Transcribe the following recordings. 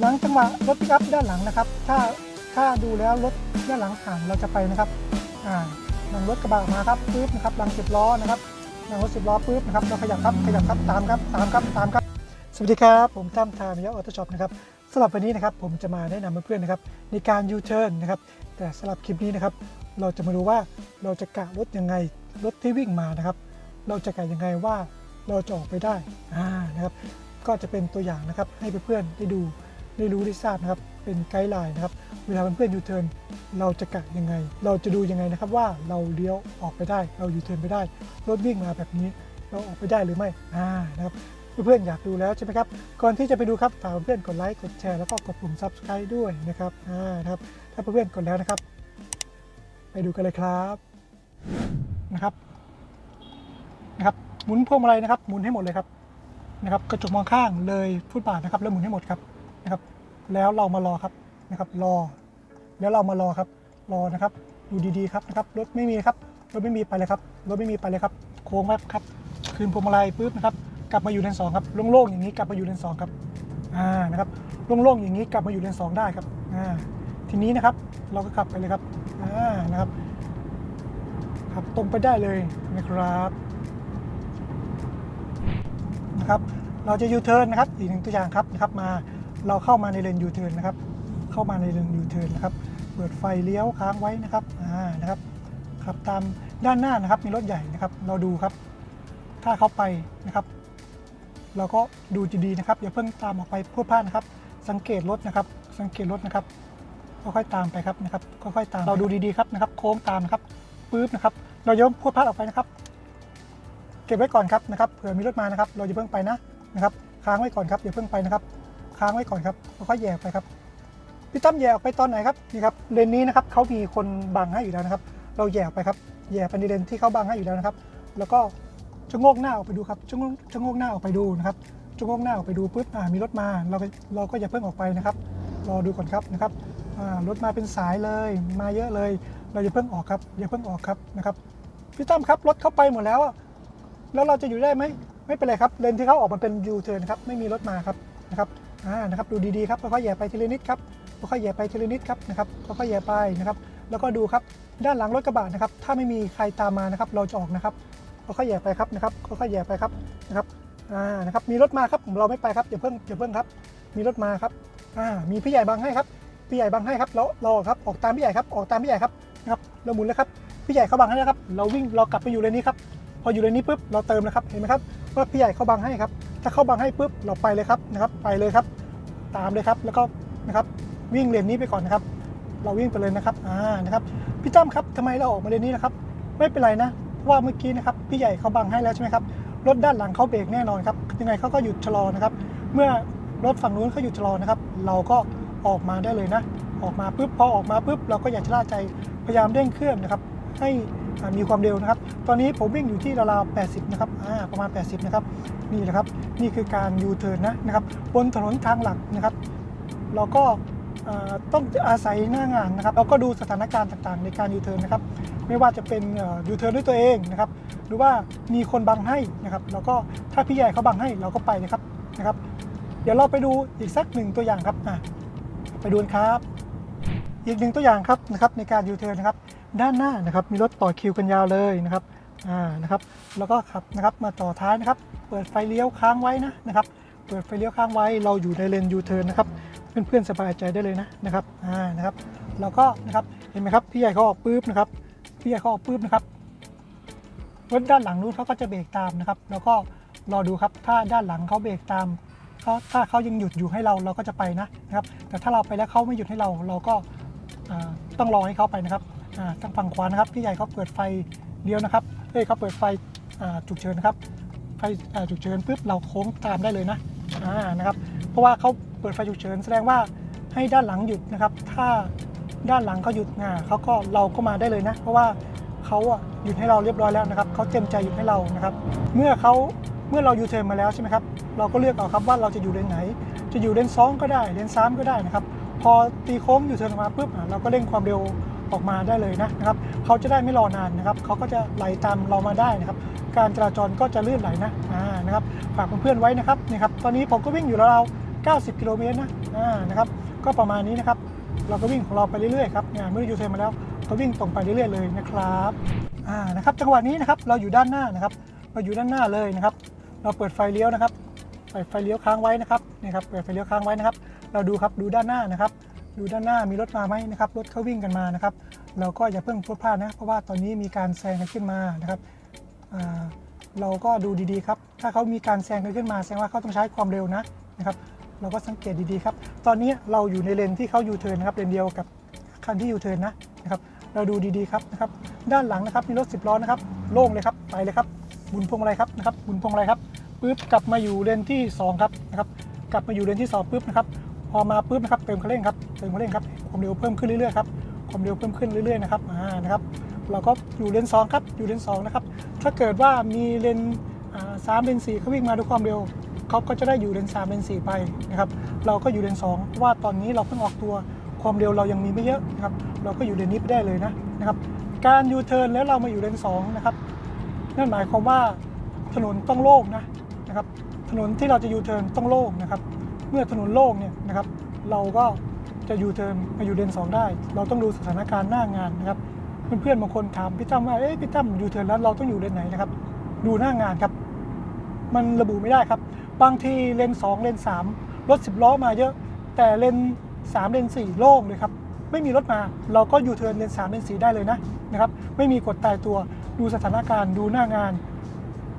หลังจังหวะรถปิกอัพด้านหลังนะครับ ถ้าถ้าดูแล้วรถด้านหลังห่างเราจะไปนะครับอ่าหลังรถกระบะมาครับปึ๊บนะครับหลังสิบล้อนะครับหลังรถสิบล้อปึ๊บนะครับเราขยับครับขยับครับตามครับตามครับตามครับ สวัสดีครับผมตั้มทามยะออโต้ช็อปนะครับสำหรับวันนี้นะครับผมจะมาแนะนำเพื่อนๆนะครับในการยูเทิร์นนะครับแต่สำหรับคลิปนี้นะครับ เราจะมาดูว่าเราจะกะรถยังไงรถที่วิ่งมานะครับ เราจะกะยังไงว่าเราจะออกไปได้อ่านะครับก็จะเป็นตัวอย่างนะครับให้เพื่อนๆได้ดู ได้รู้ได้ทราบนะครับ เป็นไกด์ไลน์นะครับ เวลาเพื่อนๆยูเทิร์นเราจะกะยังไง เราจะดูยังไงนะครับว่าเราเลี้ยวออกไปได้ เรายูเทิร์นไปได้ รถวิ่งมาแบบนี้ เราออกไปได้หรือไม่อ่านะครับเพื่อนๆอยากดูแล้วใช่ไหมครับ ก่อนที่จะไปดูครับฝากเพื่อนๆกดไลค์ กดแชร์ แล้วก็กดปุ่ม subscribe ด้วยนะครับอ่านะครับ ถ้าเพื่อนๆกดแล้วนะครับ ไปดูกันเลยครับนะครับนะครับ หมุนพวงมาลัยนะครับ หมุนให้หมดเลยครับนะครับ กระจกมองข้างเลยฟุตบาทนะครับ แล้วหมุนให้หมดครับ นะครับ แล้วเรามารอครับนะครับ รอ แล้วเรามารอครับ รอนะครับ ดูดีๆครับนะครับ รถไม่มีครับ รถไม่มีไปเลยครับ รถไม่มีไปเลยครับ โค้งแวบครับ คืนพวงมาลัยปุ๊บนะครับ กลับมาอยู่เลนสองครับ โล่งๆอย่างนี้กลับมาอยู่เลนสองครับ อ่า นะครับ โล่งๆอย่างนี้กลับมาอยู่เลนสองได้ครับ อ่า ทีนี้นะครับ เราก็ขับไปเลยครับ อ่า นะครับ ขับตรงไปได้เลยนะครับนะครับ เราจะยูเทิร์นนะครับ อีกหนึ่งตัวอย่างครับนะครับ มา เราเข้ามาในเลนยูเทิร์นนะครับ เข้ามาในเลนยูเทิร์นนะครับ เปิดไฟเลี้ยวค้างไว้นะครับ อ่า นะครับ ขับตามด้านหน้านะครับ มีรถใหญ่นะครับ เราดูครับ ถ้าเขาไปนะครับ เราก็ดูดีๆนะครับ อย่าเพิ่งตามออกไปพรวดพลาดนะครับ สังเกตรถนะครับ สังเกตรถนะครับ ค่อยๆตามไปครับนะครับ ค่อยๆตาม เราดูดีๆครับนะครับ โค้งตามนะครับปื๊บนะครับ เราอย่าเพิ่งพรวดพลาดออกไปนะครับ เก็บไว้ก่อนครับนะครับ เผื่อมีรถมานะครับ เราอย่าเพิ่งไปนะนะครับ ค้างไว้ก่อนครับ อย่าเพิ่งไปนะครับ ค้างไว้ก่อนครับค่อยๆแย่ไปครับพี่ตั้มแย่ออกไปตอนไหนครับนี่ครับเลนนี้นะครับเขามีคนบังให้อยู่แล้วนะครับ เราแย่ออกไปครับแย่ไปในเลนที่เขาบังให้อยู่แล้วนะครับ แล้วก็ชะโงกหน้าออกไปดูครับชะโงกชะโงกหน้าออกไปดูนะครับชะโงกหน้าออกไปดูปุ๊บอ่ามีรถมาเราเราก็อย่าเพิ่งออกไปนะครับรอดูก่อนครับนะครับอ่ารถมาเป็นสายเลยมาเยอะเลย เราอย่าเพิ่งออกครับอย่าเพิ่งออกครับนะครับพี่ตั้มครับรถเข้าไปหมดแล้ว แล้วเราจะอยู่ได้ไหมไม่เป็นไรครับเลนที่เขาออกมาเป็นยูเทิร์นครับไม่มีรถมาครับนะครับ อ่านะครับดูดีๆครับค่อยๆแย่ไปทีละนิดครับค่อยๆแย่ไปทีละนิดครับนะครับค่อยๆแย่ไปนะครับแล้วก็ดูครับด้านหลังรถกระบะนะครับถ้าไม่มีใครตามมานะครับเราจะออกนะครับค่อยๆแย่ไปครับนะครับค่อยๆแย่ไปครับนะครับอ่านะครับมีรถมาครับเราไม่ไปครับอย่าเพิ่งอย่าเพิ่งครับ มีรถมาครับอ่ามีพี่ใหญ่บังให้ครับพี่ใหญ่บังให้ครับเราเราครับออกตามพี่ใหญ่ครับออกตามพี่ใหญ่ครับนะครับเราหมุนเลยครับพี่ใหญ่เขาบังให้แล้วครับเราวิ่งเรากลับไปอยู่เลนนี้ครับพออยู่เลนนี้ปุ๊บเราเติมนะครับเห็นไหมครับว่าพี่ใหญ่เขาบังให้ครับ ถ้าเขาบังให้ปุ๊บเราไปเลยครับนะครับไปเลยครับ ตามเลยครับแล้วก็นะครับวิ่งเลนนี้ไปก่อนนะครับ เราวิ่งไปเลยนะครับอ่านะครับพี่ตั้มครับทำไมเราออกมาเลนนี้นะครับ ไม่เป็นไรนะเพราะว่าเมื่อกี้นะครับพี่ใหญ่เขาบังให้แล้วใช่ไหมครับรถด้านหลังเขาเบรกแน่นอนครับยังไงเขาก็หยุดชะลอนะครับ เมื่อรถฝั่งนู้นเขาหยุดชะลอนะครับ เราก็ออกมาได้เลยนะ ออกมาปุ๊บพอออกมาปุ๊บเราก็อย่าชะล่าใจพยายามเร่งเครื่องนะครับ ให้อ่ มีความเร็วนะครับ ตอนนี้ผมวิ่งอยู่ที่ราวๆ80 นะครับประมาณ 80 นะครับ นี่แหละครับ นี่คือการยูเทิร์นนะนะครับ บนถนนทางหลักนะครับ เราก็ต้องอาศัยหน้างานนะครับ เราก็ดูสถานการณ์ต่างๆ ในการยูเทิร์นนะครับ ไม่ว่าจะเป็นยูเทิร์นด้วยตัวเองนะครับ หรือว่ามีคนบังให้นะครับเราก็ถ้าพี่ใหญ่เขาบังให้เราก็ไปนะครับนะครับ เดี๋ยวเราไปดูอีกสักหนึ่งตัวอย่างครับไปดูนครับ อีกหนึ่งตัวอย่างครับนะครับในการยูเทิร์นนะครับด้านหน้านะครับมีรถต่อคิวกันยาวเลยนะครับอ่านะครับแล้วก็ขับนะครับมาต่อท้ายนะครับ เปิดไฟเลี้ยวค้างไว้นะนะครับเปิดไฟเลี้ยวค้างไว้เราอยู่ในเลนยูเทิร์นนะครับเพื่อนๆสบายใจได้เลยนะนะครับอ่านะครับเราก็นะครับเห็นไหมครับพี่ใหญ่เขาออกปุ๊บนะครับพี่ใหญ่เขาออกปุ๊บนะครับรถด้านหลังนู้นเขาก็จะเบรกตามนะครับ แล้วก็รอดูครับถ้าด้านหลังเขาเบรกตามเขาถ้าเขายังหยุดอยู่ให้เราเราก็จะไปนะนะครับ แต่ถ้าเราไปแล้วเขาไม่หยุดให้เราเราก็ ต้องรอให้เขาไปนะครับทางฝั่งขวานะครับพี่ใหญ่เขาเปิดไฟเลี้ยวนะครับเอ้ยเขาเปิดไฟฉุกเฉินนะครับไฟฉุกเฉินปุ๊บเราโค้งตามได้เลยนะนะครับ เพราะว่าเขาเปิดไฟฉุกเฉินแสดงว่าให้ด้านหลังหยุดนะครับ ถ้าด้านหลังเขาหยุดอ่าเขาก็เราก็มาได้เลยนะ เพราะว่าเขาหยุดให้เราเรียบร้อยแล้วนะครับเขาเต็มใจหยุดให้เรานะครับ เมื่อเขาเมื่อเรายูเทิร์นมาแล้วใช่ไหมครับเราก็เลือกเอาครับว่าเราจะอยู่เลนไหน จะอยู่เลนสองก็ได้เลนสามก็ได้นะครับ พอตีโค้งอยู่เทินออกมาปุ๊บอะเราก็เร่งความเร็วออกมาได้เลยนะนะครับเขาจะได้ไม่รอนานนะครับเขาก็จะไหลตามเรามาได้นะครับ การจราจรก็จะลื่นไหลนะอ่านะครับฝากเพื่อนๆไว้นะครับนี่ครับตอนนี้ผมก็วิ่งอยู่ราวๆ90 กิโลเมตรนะอ่านะครับก็ประมาณนี้นะครับ เราก็วิ่งของเราไปเรื่อยๆครับเนี่ยเมื่อยูเทิร์นมาแล้วก็วิ่งตรงไปเรื่อยๆเลยนะครับอ่านะครับจังหวะนี้นะครับเราอยู่ด้านหน้านะครับ เราอยู่ด้านหน้าเลยนะครับ เราเปิดไฟเลี้ยวนะครับเปิดไฟเลี้ยวค้างไว้นะครับนี่ครับเปิดไฟเลี้ยวค้างไว้นะครับ เราดูครับดูด้านหน้านะครับ ดูด้านหน้ามีรถมาไหมนะครับรถเขาวิ่งกันมานะครับ เราก็อย่าเพิ่งพลาดพลาดนะเพราะว่าตอนนี้มีการแซงกันขึ้นมานะครับเราก็ดูดีๆครับ ถ้าเขามีการแซงกันขึ้นมาแสดงว่าเขาต้องใช้ความเร็วนะนะครับ เราก็สังเกตดีๆครับ ตอนนี้เราอยู่ในเลนที่เขายูเทิร์นนะครับเลนเดียวกับคันที่ยูเทิร์นนะนะครับ เราดูดีๆครับนะครับ ด้านหลังนะครับมีรถ 10ล้อนะครับโล่งเลยครับไปเลยครับบุญพวงมาลัยครับนะครับบุญพวงมาลัยครับปึ๊บกลับมาอยู่เลนที่สองครับนะครับ กลับมาอยู่เลนที่สองปุ๊บนะครับ พอมาปุ๊บนะครับเติมคันเร่งครับเติมคันเร่งครับความเร็วเพิ่มขึ้นเรื่อยๆครับความเร็วเพิ่มขึ้นเรื่อยๆนะครับอ่านะครับเราก็อยู่เลนสองครับอยู่เลนสองนะครับถ้าเกิดว่ามีเลนสามเลนสี่เขาวิ่งมาด้วยความเร็วเขาก็จะได้อยู่เลนสามเลนสี่ไปนะครับเราก็อยู่เลนสองเพราะว่าตอนนี้เราเพิ่งออกตัวความเร็วเรายังมีไม่เยอะนะครับเราก็อยู่เลนนี้ไปได้เลยนะนะครับการยูเทิร์นแล้วเรามาอยู่เลนสองนะครับนั่นหมายความว่าถนนต้องโล่งนะนะครับถนนที่เราจะยูเทิร์นต้องโล่งนะครับ เมื่อถนนโล่งเนี่ยนะครับ เราก็จะยูเทิร์นมาอยู่เลนสองได้ เราต้องดูสถานการณ์หน้างานนะครับ เพื่อนๆบางคนถามพี่ตั้มว่าเอ๊ะพี่ตั้มยูเทิร์นแล้วเราต้องอยู่เลนไหนนะครับ ดูหน้างานครับ มันระบุไม่ได้ครับ บางทีเลน2เลน3รถ10ล้อมาเยอะ แต่เลน3เลน4โล่งเลยครับไม่มีรถมา เราก็ยูเทิร์นเลน3เลน4ได้เลยนะนะครับ ไม่มีกฎตายตัวดูสถานการณ์ดูหน้างาน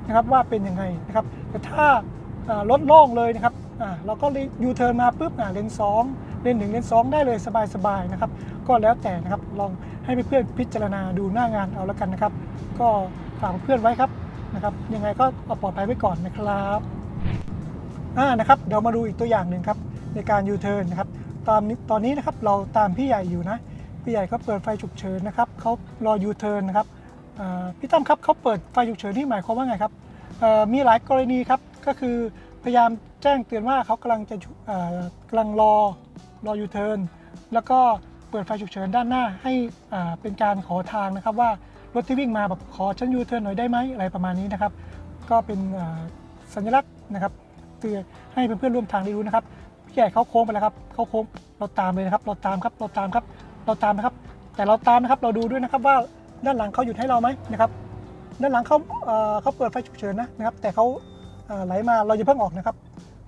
นะครับว่าเป็นยังไงนะครับ แต่ถ้าอ่ารถโล่งเลยนะครับ อ่าเราก็ยูเทิร์นมาปุ๊บอ่าเลน2เลน1เลน2ได้เลยสบายๆนะครับ ก็แล้วแต่นะครับลองให้เพื่อนๆพิจารณาดูหน้างานเอาแล้วกันนะครับ ก็ฝากเพื่อนไว้ครับนะครับยังไงก็เอาปลอดภัยไว้ก่อนนะครับอ่านะครับเดี๋ยวมาดูอีกตัวอย่างหนึ่งครับในการยูเทิร์นนะครับตอนนี้ตอนนี้นะครับเราตามพี่ใหญ่อยู่นะพี่ใหญ่เขาเปิดไฟฉุกเฉินนะครับเขารอยูเทิร์นนะครับพี่ตั้มครับเขาเปิดไฟฉุกเฉินที่หมายความว่าไงครับมีหลายกรณีครับก็คือ พยายามแจ้งเตือนว่าเขากำลังจะกำลังรอรอยูเทิร์นแล้วก็เปิดไฟฉุกเฉินด้านหน้าให้เป็นการขอทางนะครับว่ารถที่วิ่งมาแบบขอฉันยูเทิร์นหน่อยได้ไหมอะไรประมาณนี้นะครับ ก็เป็นสัญลักษณ์นะครับเตือนให้เพื่อนๆร่วมทางได้รู้นะครับพี่ใหญ่เขาโค้งไปแล้วครับเขาโค้งเราตามเลยนะครับ เราตามครับเราตามครับเราตามนะครับ แต่เราตามนะครับเราดูด้วยนะครับว่าด้านหลังเขาหยุดให้เราไหมนะครับ ด้านหลังเขาเขาเปิดไฟฉุกเฉินนะนะครับ แต่เขา ไหลมาเราอย่าเพิ่งออกนะครับ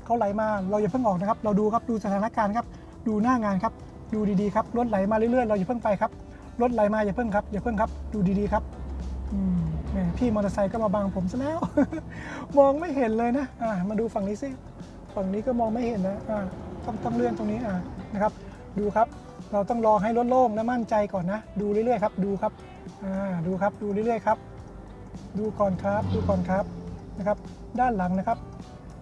เขาไหลมาเราอย่าเพิ่งออกนะครับ เราดูครับดูสถานการณ์ครับ ดูหน้างานครับ ดูดีๆครับรถไหลมาเรื่อยๆ เราอย่าเพิ่งไปครับรถไหลมาอย่าเพิ่งครับอย่าเพิ่งครับ ดูดีๆครับแหมพี่มอเตอร์ไซค์ก็มาบังผมซะแล้ว มองไม่เห็นเลยนะอ่ามาดูฝั่งนี้สิฝั่งนี้ก็มองไม่เห็นนะอ่าต้องต้องเลื่อนตรงนี้อ่านะครับ ดูครับ เราต้องรอให้รถโล่งและมั่นใจก่อนนะ ดูเรื่อยๆครับ ดูครับอ่าดูครับ ดูเรื่อยๆครับ ดูก่อนครับ ดูก่อนครับ นะครับ ด้านหลังนะครับ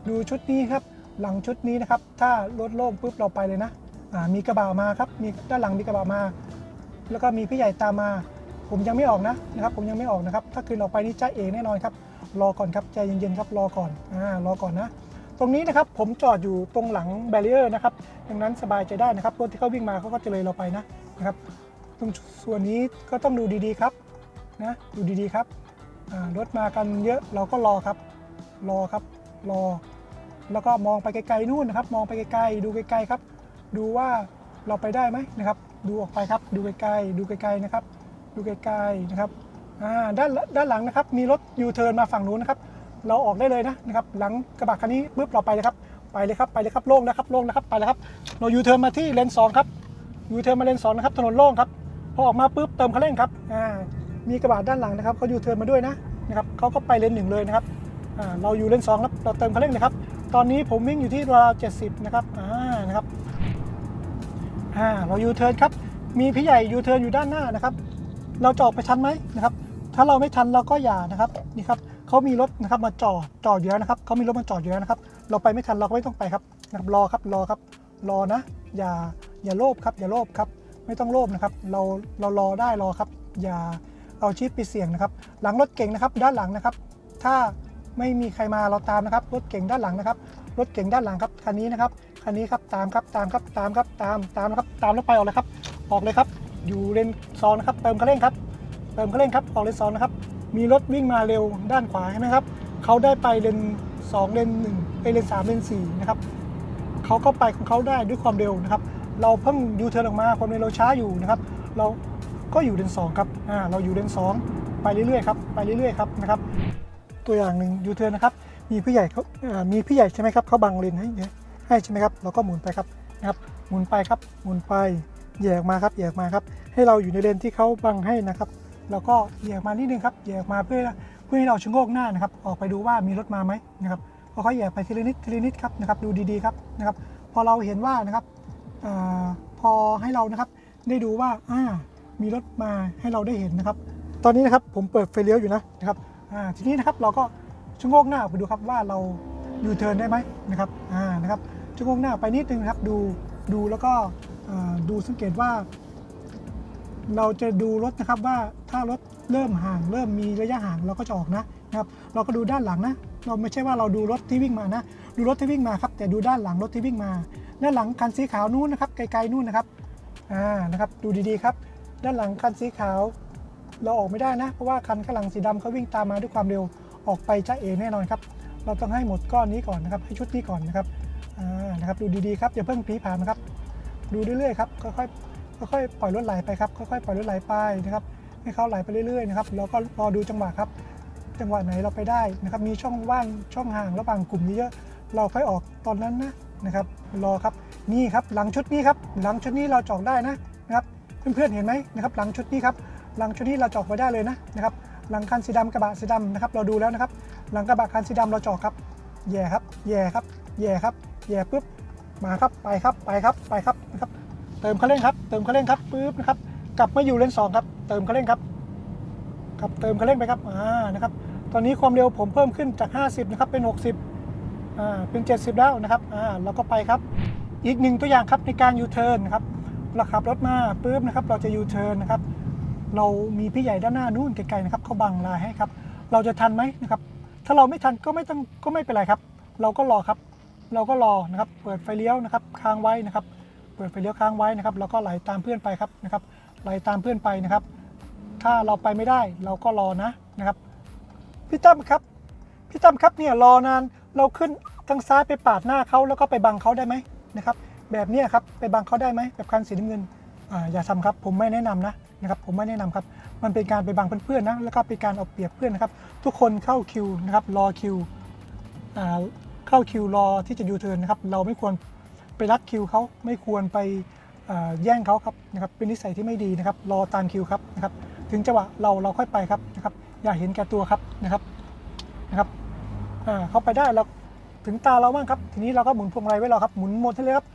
ดูชุดนี้ครับ หลังชุดนี้นะครับ ถ้ารถโล่งปุ๊บเราไปเลยนะมีกระบะมาครับ มีด้านหลังมีกระบะมา แล้วก็มีพี่ใหญ่ตามมา ผมยังไม่ออกนะนะครับ ผมยังไม่ออกนะครับ ถ้าคืนออกไปนี่จ้าเอแน่นอนครับ รอก่อนครับใจเย็นๆครับรอก่อนอ่ารอก่อนนะ ตรงนี้นะครับผมจอดอยู่ตรงหลังแบรีเออร์นะครับ ดังนั้นสบายใจได้นะครับ รถที่เขาวิ่งมาเขาก็จะเลยเราไปนะนะครับ ตรงส่วนนี้ก็ต้องดูดีๆครับนะ ดูดีๆครับ รถมากันเยอะเราก็รอครับ รอครับ รอ แล้วก็มองไปไกลๆนู่นนะครับ มองไปไกลๆดูไกลๆครับ ดูว่าเราไปได้ไหมนะครับ ดูออกไปครับ ดูไกลๆดูไกลๆนะครับ ดูไกลๆนะครับด้านด้านหลังนะครับ มีรถยูเทิร์นมาฝั่งนู้นนะครับ เราออกได้เลยนะนะครับ หลังกระบะคันนี้ปุ๊บเราไปเลยครับ ไปเลยครับ ไปเลยครับ โล่งแล้วครับ โล่งแล้วครับ ไปแล้วครับ เรายูเทิร์นมาที่เลนสองครับ ยูเทิร์นมาเลนสองนะครับ ถนนโล่งครับ พอออกมาปุ๊บเติมคันเร่งครับ อ่า มีกระบะด้านหลังนะครับเขายูเทิร์นมาด้วยนะนะครับเขาก็ไปเลนหนึ่งเลยนะครับเราอยู่เลนสองครับเราเติมคันเร่งนะครับตอนนี้ผมวิ่งอยู่ที่ราว70นะครับอ่านะครับอ่าเรายูเทิร์นครับมีพี่ใหญ่ยูเทิร์นอยู่ด้านหน้านะครับเราจะออกไปทันไหมนะครับถ้าเราไม่ทันเราก็อย่านะครับนี่ครับเขามีรถนะครับมาจอดจอดอยู่แล้วนะครับเขามีรถมาจอดอยู่แล้วนะครับ เราไปไม่ทันเราก็ไม่ต้องไปครับนะครับรอครับรอครับ รอนะ อย่าอย่าโลภครับอย่าโลภครับไม่ต้องโลภนะครับ เราเรารอได้รอครับ อย่า เอาชีวิตไปเสี่ยงนะครับ หลังรถเก่งนะครับด้านหลังนะครับ ถ้าไม่มีใครมาเราตามนะครับ รถเก่งด้านหลังนะครับ รถเก่งด้านหลังครับคันนี้นะครับคันนี้ครับตามครับตามครับตามครับตามตามนะครับตามแล้วไปออกเลยครับ ออกเลยครับ อยู่เลนซองนะครับ เติมคันเร่งครับ เติมคันเร่งครับออกเลนสองนะครับ มีรถวิ่งมาเร็วด้านขวาใช่ไหมครับเขาได้ไปเลนสองเลนหนึ่งไปเลนสามเลนสี่นะครับเขาก็ไปของเขาได้ด้วยความเร็วนะครับ เราเพิ่งยูเทิร์นออกมาความเร็วเราช้าอยู่นะครับ เรา ก็อยู่เลนสองครับอ่าเราอยู่เลนสองไปเรื่อยๆครับไปเรื่อยๆครับนะครับ ตัวอย่างหนึ่งยูเทิร์นนะครับ มีผู้ใหญ่เขามีผู้ใหญ่ใช่ไหมครับเขาบังเลนให้ให้ใช่ไหมครับเราก็หมุนไปครับนะครับหมุนไปครับหมุนไปแยกมาครับแยกมาครับ ให้เราอยู่ในเลนที่เขาบังให้นะครับแล้วก็แยกมานิดนึงครับแยกมาเพื่อเพื่อให้เราชะโงกหน้านะครับ ออกไปดูว่ามีรถมาไหมนะครับค่อยๆแยกไปทีละนิดทีละนิดครับนะครับ ดูดีๆครับนะครับ พอเราเห็นว่านะครับอาพอให้เรานะครับได้ดูว่าอ่า มีรถมาให้เราได้เห็นนะครับ ตอนนี้นะครับผมเปิดไฟเลี้ยวอยู่นะนะครับอ่าทีนี้นะครับเราก็ชะโงกหน้าไปดูครับว่าเรายูเทิร์นได้ไหมนะครับอ่านะครับชะโงกหน้าไปนิดนึงนครับดูดูแล้วก็อ่าดูสังเกตว่า เราจะดูรถนะครับว่าถ้ารถเริ่มห่าง เริ่มมีระยะห่างเราก็จะออกนะนะครับ เราก็ดูด้านหลังนะ เราไม่ใช่ว่าเราดูรถที่วิ่งมานะ ดูรถที่วิ่งมาครับ แต่ดูด้านหลังรถที่วิ่งมาด้านหลังคันสีขาวนู้นนะครับไกลๆนู้นนะครับอ่านะครับ ดูดีๆครับ ด้านหลังคันสีขาวเราออกไม่ได้นะ เพราะว่าคันข้างหลังสีดำเขาวิ่งตามมาด้วยความเร็วออกไปจ้าเอแน่นอนครับ เราต้องให้หมดก้อนนี้ก่อนนะครับ ให้ชุดนี้ก่อนนะครับอ่านะครับดูดีๆครับอย่าเพิ่งผีผ่านนะครับ ดูเรื่อยๆครับค่อยๆค่อยๆปล่อยรถไหลไปครับค่อยๆปล่อยรถไหลไปนะครับให้เขาไหลไปเรื่อยๆนะครับแล้วก็รอดูจังหวะครับ จังหวะไหนเราไปได้นะครับ มีช่องว่างช่องห่างระหว่างกลุ่มเยอะเราค่อยออกตอนนั้นนะนะครับ รอครับนี่ครับหลังชุดนี้ครับ หลังชุดนี้เราจอกได้นะ เพื่อนๆเห็นไหมนะครับหลังชุดนี้ครับหลังชุดนี้เราจอกไว้ได้เลยนะนะครับหลังคันสีดำกระบะสีดำนะครับเราดูแล้วนะครับ หลังกระบะคันสีดำเราจอกครับแย่ครับแย่ครับแย่ครับแย่ปุ๊บมาครับไปครับไปครับไปครับนะครับเติมคันเร่งครับเติมคันเร่งครับปุ๊บนะครับกลับมาอยู่เลนสองครับเติมคันเร่งครับครับเติมคันเร่งไปครับอ่านะครับตอนนี้ความเร็วผมเพิ่มขึ้นจาก 50นะครับเป็น 60อ่าเป็น 70 แล้วนะครับอ่าเราก็ไปครับอีกหนึ่งตัวอย่างครับในการยูเทิร์นครับ เราขับรถมาปุ๊บนะครับ เราจะยูเทิร์นนะครับ เรามีพี่ใหญ่ด้านหน้านู่นไกลๆนะครับเขาบังลายให้ครับ เราจะทันไหมนะครับ ถ้าเราไม่ทันก็ไม่ต้องก็ไม่เป็นไรครับ เราก็รอครับ เราก็รอนะครับ เปิดไฟเลี้ยวนะครับ ค้างไว้นะครับ เปิดไฟเลี้ยวค้างไว้นะครับแล้วก็ไหลตามเพื่อนไปครับนะครับ ไหลตามเพื่อนไปนะครับ ถ้าเราไปไม่ได้เราก็รอนะนะครับ พี่ตั้มครับ พี่ตั้มครับเนี่ยรอนาน เราขึ้นทางซ้ายไปปาดหน้าเขาแล้วก็ไปบังเขาได้ไหมนะครับ แบบนี้ครับไปบังเขาได้ไหมแบบคันสีน้ำเงินออย่าทำครับผมไม่แนะนำนะนะครับผมไม่แนะนำครับมันเป็นการไปบังเพื่อนๆนะแล้วก็เป็นการเอาเปรียบเพื่อนนะครับทุกคนเข้าคิวนะครับรอคิวเข้าคิวรอที่จะยูเทิร์นนะครับเราไม่ควรไปรัดคิวเขาไม่ควรไปแย่งเขาครับนะครับเป็นนิสัยที่ไม่ดีนะครับรอตามคิวครับนะครับถึงจังหวะเราเราค่อยไปครับนะครับอย่าเห็นแก่ตัวครับนะครับนะครับเขาไปได้เราถึงตาเราบ้างครับ ทีนี้เราก็หมุนพวงมาลัยไว้รอครับหมุนหมดให้เลยครับ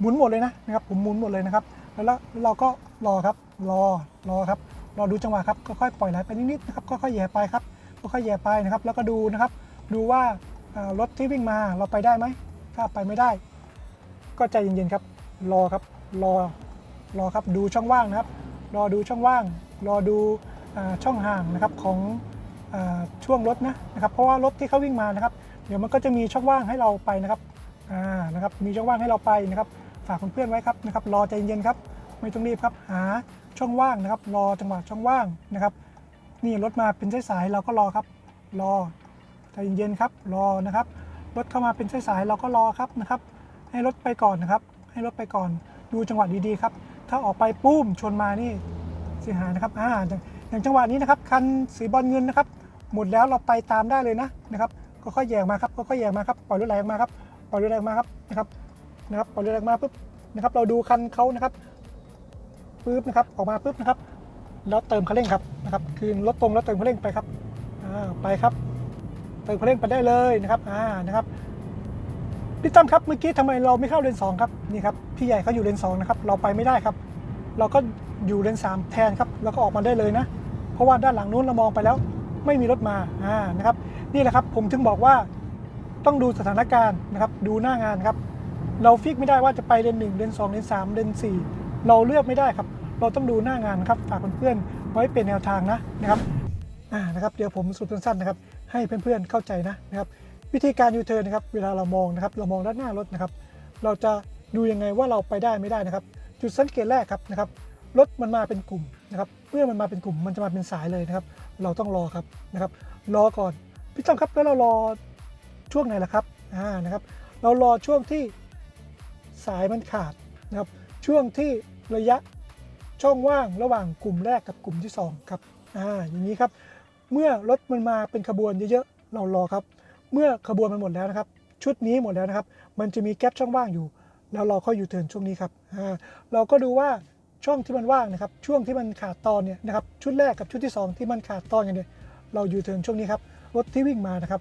หมุนหมดเลยนะนะครับผมหมุนหมดเลยนะครับ แล้วเราก็รอครับรอรอครับรอดูจังหวะครับค่อยๆปล่อยไหลไปนิดๆนะครับค่อยๆแย่ไปครับค่อยๆแย่ไปนะครับ แล้วก็ดูนะครับ ดูว่ารถที่วิ่งมาเราไปได้ไหมถ้าไปไม่ได้ ก็ใจเย็นๆครับ รอครับรอรอครับดูช่องว่างนะครับ รอดูช่องว่าง รอดูช่องห่างนะครับของอช่วงรถนะนะครับ เพราะว่ารถที่เขาวิ่งมานะครับ เดี๋ยวมันก็จะมีช่องว่างให้เราไปนะครับอ่านะครับ มีช่องว่างให้เราไปนะครับ ฝากเพื่อนๆไว้ครับนะครับ รอใจเย็นๆครับ ไม่ต้องรีบครับ หาช่องว่างนะครับ รอจังหวะช่องว่างนะครับ นี่รถมาเป็นสายๆเราก็รอครับ รอใจเย็นๆครับ รอนะครับ รถเข้ามาเป็นสายๆเราก็รอครับนะครับ ให้รถไปก่อนนะครับ ให้รถไปก่อน ดูจังหวะดีๆครับ ถ้าออกไปปุ้มชนมานี่เสียหายนะครับอ่าอย่างอย่างจังหวะนี้นะครับ คันสีบอลเงินนะครับ หมดแล้วเราไปตามได้เลยนะนะครับ ก็ค่อยแยกมาครับก็ค่อยแยกมาครับ ปล่อยรถไหลออกมาครับ ปล่อยรถไหลออกมาครับนะครับ นะครับปล่อยรถไหลออกมาปุ๊บนะครับ เราดูคันเขานะครับปุ๊บนะครับออกมาปุ๊บนะครับ แล้วเติมคันเร่งครับนะครับ คืนรถตรงแล้วเติมคันเร่งไปครับอ่าไปครับ เติมคันเร่งไปได้เลยนะครับอ่านะครับพี่ตั้มครับเมื่อกี้ทำไมเราไม่เข้าเลนสองครับนี่ครับพี่ใหญ่เขาอยู่เลนสองนะครับเราไปไม่ได้ครับ เราก็อยู่เลนสามแทนครับแล้วก็ออกมาได้เลยนะ เพราะว่าด้านหลังนู้นเรามองไปแล้ว ไม่มีรถมาอ่านะครับ นี่แหละครับผมถึงบอกว่าต้องดูสถานการณ์นะครับ ดูหน้างานครับ เราฟิกไม่ได้ว่าจะไปเลนหนึ่งเลนสองเลนสามเลนสี่เราเลือกไม่ได้ครับ เราต้องดูหน้างานนะครับฝากเพื่อนๆไว้เป็นแนวทางนะนะครับอ่านะครับเดี๋ยวผมสรุปสั้นๆนะครับให้เพื่อนๆเข้าใจนะนะครับวิธีการยูเทิร์นนะครับเวลาเรามองนะครับเรามองด้านหน้ารถนะครับ เราจะดูยังไงว่าเราไปได้ไม่ได้นะครับ จุดสังเกตแรกครับนะครับรถมันมาเป็นกลุ่มนะครับเมื่อมันมาเป็นกลุ่มมันจะมาเป็นสายเลยนะครับ เราต้องรอครับนะครับ รอก่อนพี่ตั้มครับแล้วเรารอช่วงไหนล่ะครับอ่านะครับ เรารอช่วงที่ สายมันขาดนะครับช่วงที่ระยะช่องว่างระหว่างกลุ่มแรกกับกลุ่มที่สองครับอ่าอย่างนี้ครับ เมื่อรถมันมาเป็นขบวนเยอะๆเรารอครับ เมื่อขบวนมันหมดแล้วนะครับ ชุดนี้หมดแล้วนะครับ มันจะมีแก๊ปช่องว่างอยู่ แล้วเราค่อยยูเทินช่วงนี้ครับอ่าเราก็ดูว่าช่องที่มันว่างนะครับ ช่วงที่มันขาดตอนเนี่ยนะครับชุดแรกกับชุดที่ 2 ที่มันขาดตอนกันเนี่ยเราอยูเทินช่วงนี้ครับรถที่วิ่งมานะครับ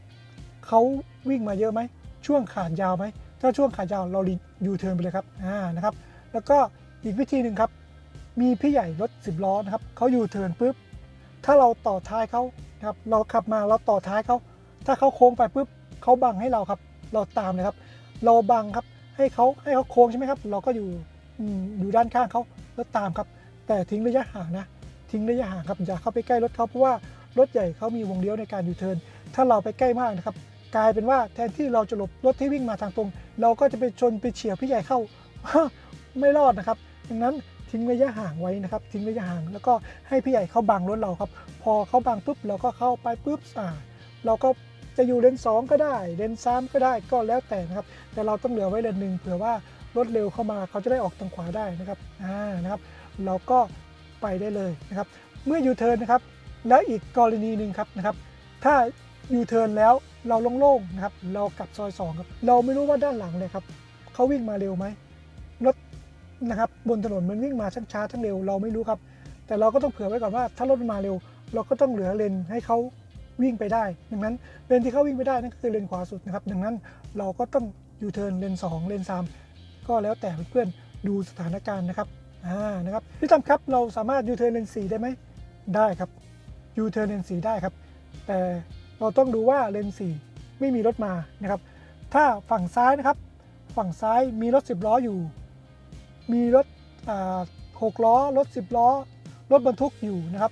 เขาวิ่งมาเยอะไหมช่วงขาดยาวไหม ถ้าช่วงขาดยาวเรายูเทิร์นไปเลยครับอ่านะครับ แล้วก็อีกวิธีหนึ่งครับ มีพี่ใหญ่รถ 10 ล้อนะครับเขายูเทิร์นปุ๊บ ถ้าเราต่อท้ายเขานะครับเราขับมาเราต่อท้ายเขาถ้าเขาโค้งไปปุ๊บเขาบังให้เราครับ เราตามเลยครับ เราบังครับให้เขาให้เขาโค้งใช่ไหมครับ เราก็อยู่อืมอยู่ด้านข้างเขาแล้วตามครับ แต่ทิ้งระยะห่างนะทิ้งระยะห่างครับอย่าเข้าไปใกล้รถเขาเพราะว่ารถใหญ่เขามีวงเลี้ยวในการยูเทิร์นถ้าเราไปใกล้มากนะครับ กลายเป็นว่าแทนที่เราจะหลบรถที่วิ่งมาทางตรง เราก็จะไปชนไปเฉียวพี่ใหญ่เข้าไม่รอดนะครับ ดังนั้นทิ้งระยะห่างไว้นะครับ ทิ้งระยะห่างแล้วก็ให้พี่ใหญ่เขาบังรถเราครับ พอเขาบังปุ๊บเราก็เข้าไปปุ๊บอ่าเราก็จะอยู่เลนสองก็ได้เลนสามก็ได้ก็แล้วแต่นะครับ แต่เราต้องเหลือไว้เลนหนึ่งเผื่อว่ารถเร็วเข้ามาเขาจะได้ออกทางขวาได้นะครับอ่านะครับ เราก็ไปได้เลยนะครับ เมื่อยูเทิร์นนะครับ แล้วอีกกรณีหนึ่งครับนะครับ ถ้า ยูเทิร์นแล้วเราโล่งๆนะครับเรากลับซอย2ครับเราไม่รู้ว่าด้านหลังเลยครับเขาวิ่งมาเร็วไหมรถนะครับบนถนนมันวิ่งมาทั้งช้าทั้งเร็วเราไม่รู้ครับ แต่เราก็ต้องเผื่อไว้ก่อนว่าถ้ารถมันมาเร็ว เราก็ต้องเหลือเลนให้เขาวิ่งไปได้ ดังนั้นเลนที่เขาวิ่งไปได้นั่นก็คือเลนขวาสุดนะครับ ดังนั้นเราก็ต้องยูเทิร์นเลน2เลน3ก็แล้วแต่เพื่อนๆดูสถานการณ์นะครับอ่านะครับพี่ตั้มครับเราสามารถยูเทิร์นเลน4ได้ไหมได้ครับยูเทิร์นเลน4ได้ครับ แต่ เราต้องดูว่าเลนส์4ไม่มีรถมานะครับ ถ้าฝั่งซ้ายนะครับ ฝั่งซ้ายมีรถ 10 ล้ออยู่ มีรถอ่า6ล้อ รถ 10 ล้อ รถบรรทุกอยู่นะครับ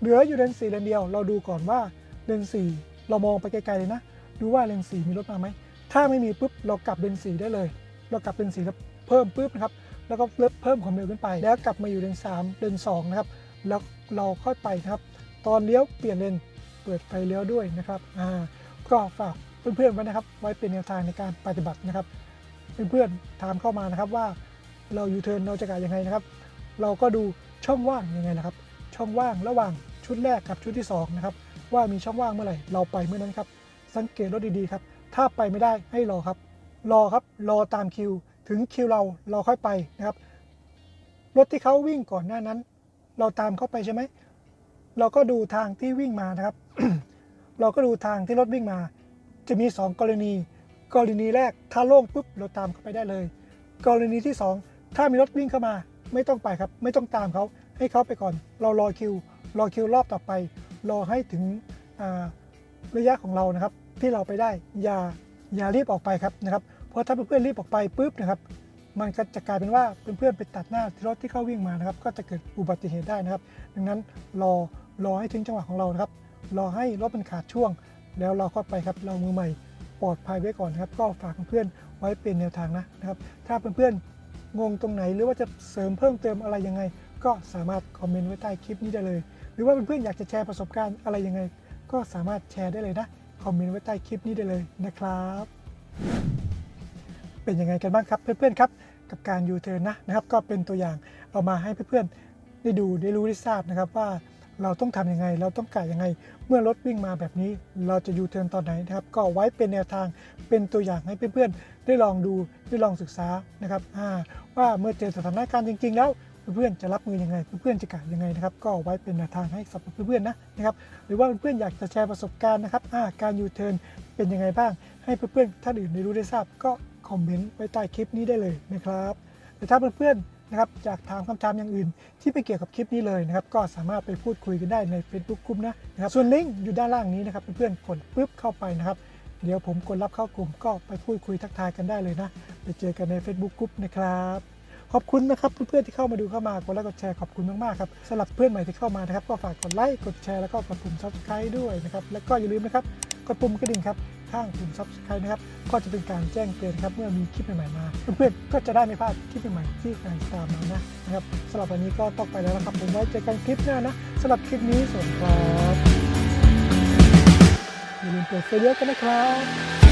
เหลืออยู่เลนส์4เลนเดียว เราดูก่อนว่าเลนส์4เรามองไปไกลๆเลยนะ ดูว่าเลนส์4มีรถมาไหม ถ้าไม่มีปุ๊บเรากลับเลนส์4ได้เลย เรากลับเลน4แล้วเพิ่มปุ๊บนะครับ แล้วก็เพิ่มความเร็วขึ้นไป แล้วกลับมาอยู่เลนส์3เลนส์2นะครับ แล้วเราค่อยไปนะครับ ตอนเลี้ยวเปลี่ยนเลน เปิดไฟเลี้ยวด้วยนะครับอ่าก็ฝากเพื่อนๆไว้นะครับ ไว้เป็นแนวทางในการปฏิบัตินะครับ เพื่อนๆถามเข้ามานะครับว่าเรายูเทิร์นเราจะกะยังไงนะครับ เราก็ดูช่องว่างยังไงนะครับ ช่องว่างระหว่างชุดแรกกับชุดที่สองนะครับว่ามีช่องว่างเมื่อไหร่เราไปเมื่อนั้นครับ สังเกตรถดีๆครับ ถ้าไปไม่ได้ให้รอครับ รอครับรอตามคิว ถึงคิวเราเราค่อยไปนะครับรถที่เขาวิ่งก่อนหน้านั้น เราตามเขาไปใช่ไหม เราก็ดูทางที่วิ่งมานะครับ เราก็ดูทางที่รถวิ่งมา จะมี 2 กรณี กรณีแรกถ้าโล่งปุ๊บเราตามเข้าไปได้เลย กรณีที่ 2 ถ้ามีรถวิ่งเข้ามา ไม่ต้องไปครับ ไม่ต้องตามเขาให้เขาไปก่อน เรารอคิว รอคิวรอบต่อไป รอให้ถึงระยะของเรานะครับ ที่เราไปได้ อย่าอย่ารีบออกไปครับนะครับ เพราะถ้าเพื่อนรีบออกไปปุ๊บนะครับ มันก็จะกลายเป็นว่าเพื่อนๆไปตัดหน้ารถที่เขาวิ่งมานะครับ ก็จะเกิดอุบัติเหตุได้นะครับ ดังนั้นรอ รอให้ถึงจังหวะของเรานะครับ รอให้รถมันขาดช่วง แล้วเราก็ไปครับ เรามือใหม่ปลอดภัยไว้ก่อนนะครับ ก็ฝากเพื่อนๆไว้เป็นแนวทางนะนะครับ ถ้าเพื่อนๆงงตรงไหนหรือว่าจะเสริมเพิ่มเติมอะไรยังไง ก็สามารถคอมเมนต์ไว้ใต้คลิปนี้ได้เลย หรือว่าเพื่อนๆอยากจะแชร์ประสบการณ์อะไรยังไง ก็สามารถแชร์ได้เลยนะคอมเมนต์ไว้ใต้คลิปนี้ได้เลยนะครับเป็นยังไงกันบ้างครับเพื่อนๆครับกับการยูเทิร์นนะนะครับ ก็เป็นตัวอย่างเอามาให้เพื่อนๆได้ดูได้รู้ได้ทราบนะครับว่า เราต้องทำยังไง เราต้องกะยังไง เมื่อรถวิ่งมาแบบนี้ เราจะยูเทิร์นตอนไหนนะครับ ก็ไว้เป็นแนวทางเป็นตัวอย่างให้เพื่อนๆ ได้ลองดูได้ลองศึกษานะครับว่าเมื่อเจอสถานการณ์จริง ๆ แล้วเพื่อนๆจะรับมือยังไง เพื่อนๆจะกะยังไงนะครับก็ไว้เป็นแนวทางให้สำหรับเพื่อนๆนะนะครับหรือว่าเพื่อนๆอยากจะแชร์ประสบการณ์นะครับการยูเทิร์นเป็นยังไงบ้าง ให้เพื่อนๆท่านอื่นได้รู้ได้ทราบ ก็คอมเมนต์ไว้ใต้คลิปนี้ได้เลยนะครับแต่ถ้าเพื่อนๆ นะครับอยากถามคำถามอย่างอื่น ที่ไม่เกี่ยวกับคลิปนี้เลยนะครับก็สามารถไปพูดคุยกันได้ใน Facebook กลุ่มนะนะครับส่วนลิงก์อยู่ด้านล่างนี้นะครับเพื่อนๆกดปุ๊บเข้าไปนะครับเดี๋ยวผมกดรับเข้ากลุ่มก็ไปพูดคุยทักทายกันได้เลยนะ ไปเจอกันใน Facebook กลุ่มนะครับขอบคุณนะครับเพื่อนๆที่เข้ามาดูเข้ามากดไลค์กดแชร์ขอบคุณมากๆครับสำหรับเพื่อนใหม่ที่เข้ามานะครับ ก็ฝากกดไลค์กดแชร์แล้วก็กดปุ่ม subscribe ด้วยนะครับแล้วก็อย่าลืมนะครับกดปุ่มกระดิ่งครับ ข้างปุ่ม subscribe นะครับ ก็จะเป็นการแจ้งเตือนครับ เมื่อมีคลิปใหม่ๆมา เพื่อนๆก็จะได้ไม่พลาดคลิปใหม่ๆที่กำลังตามมานะนะครับสำหรับวันนี้ก็ต้องไปแล้วนะครับผมไว้เจอกันคลิปหน้านะสำหรับคลิปนี้สวัสดีครับอย่าลืมเปิดไฟเลี้ยวกันนะครับ